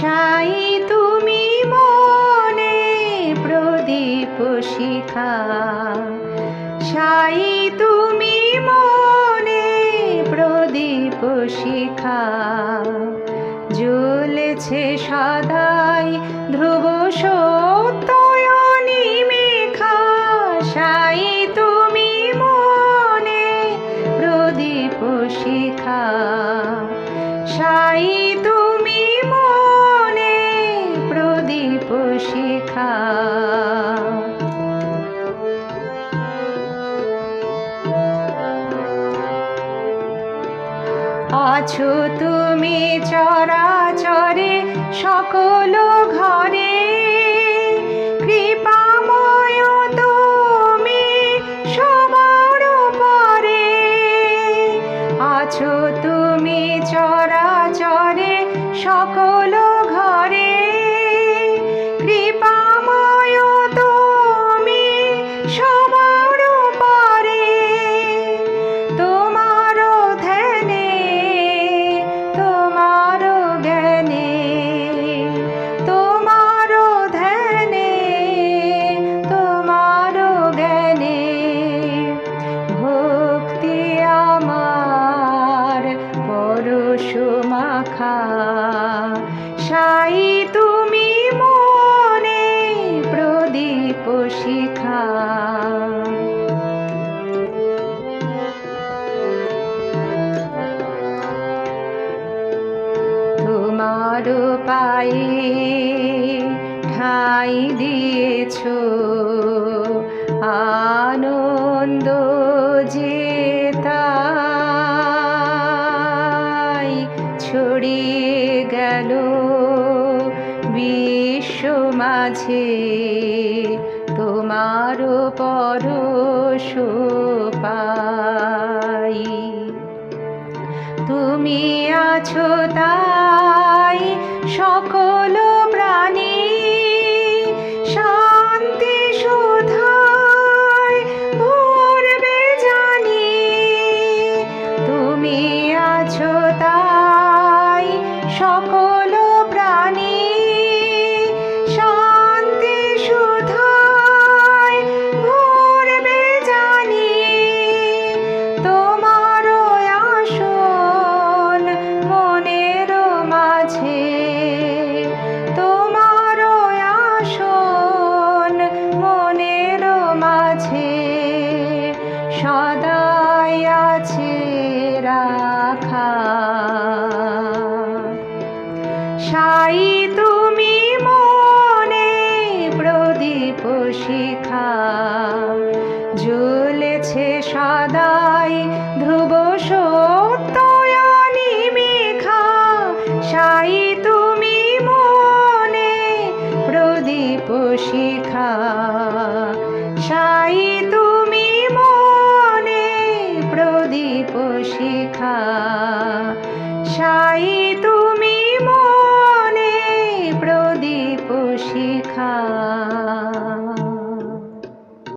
সাই তুমি মনে প্রদীপ শিখা। সাই তুমি মনে প্রদীপ শিখা। জ্বলেছে সদাই ধ্রুব প্রদীপ শিখা। সাই আছো তুমি চরা চরে সকল ঘরে। কৃপাময় তুমি তুমি চরাচরে সকল ঘরে। মাখা সাই তুমি মনে প্রদীপ শিখা। তোমার পায়ে ঠাই দিয়েছ। আনন্দ ছড়িয়ে গেল বিশ্ব মাঝে। তোমার পরশ পাই। তুমি আছো তাই সকল প্রাণী সকল সদাই ধ্রুব